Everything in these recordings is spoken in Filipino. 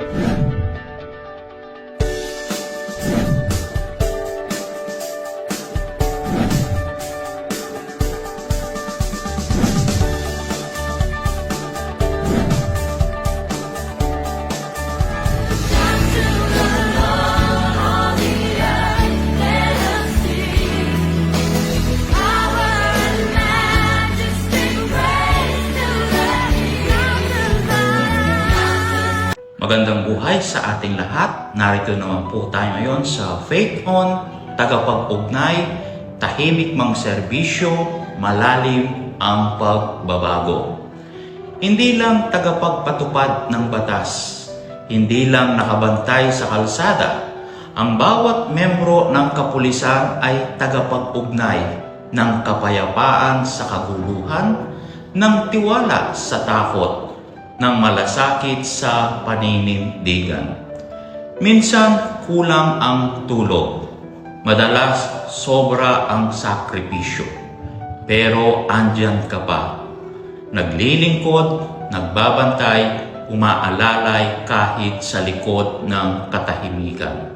Yeah. Magandang buhay sa ating lahat. Narito naman po tayo ngayon sa Faith On, tagapag-ugnay, tahimik mang serbisyo, malalim ang pagbabago. Hindi lang tagapagpatupad ng batas, hindi lang nakabantay sa kalsada, ang bawat membro ng kapulisan ay tagapag-ugnay ng kapayapaan sa kaguluhan, ng tiwala sa takot, ng malasakit sa paninindigan. Minsan kulang ang tulog, madalas sobra ang sakripisyo, pero andyan ka pa naglilingkod, nagbabantay, umaalalay kahit sa likod ng katahimikan.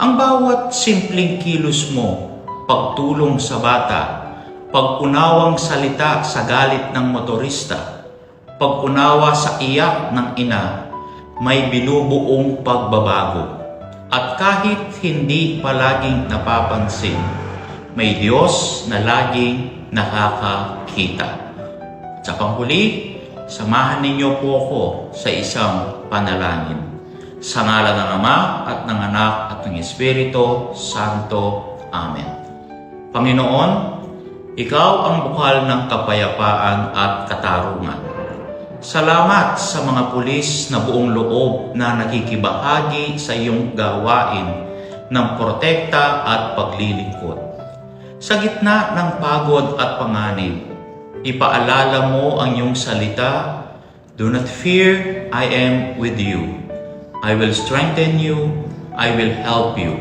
Ang bawat simpleng kilos mo, pagtulong sa bata, pag-unawang salita sa galit ng motorista, pag-unawa sa iyak ng ina, may binubuong pagbabago. At kahit hindi palaging napapansin, may Diyos na laging nakakakita. Sa panghuli, samahan ninyo po ako sa isang panalangin. Sa ngala ng Ama at ng Anak at ng Espiritu Santo. Amen. Panginoon, Ikaw ang bukal ng kapayapaan at katarungan. Salamat sa mga pulis na buong loob na nakikibahagi sa iyong gawain ng protekta at paglilingkod. Sa gitna ng pagod at panganib, ipaalala mo ang iyong salita, Do not fear, I am with you. I will strengthen you, I will help you.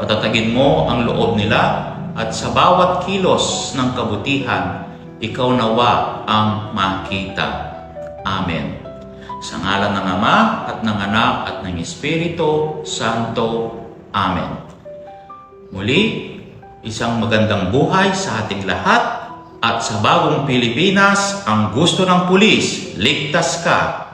Patatagin mo ang loob nila at sa bawat kilos ng kabutihan, ikaw nawa ang makita. Amen. Sa ngalan ng Ama at ng Anak at ng Espiritu Santo. Amen. Muli, isang magandang buhay sa ating lahat at sa bagong Pilipinas, ang gusto ng pulis, ligtas ka,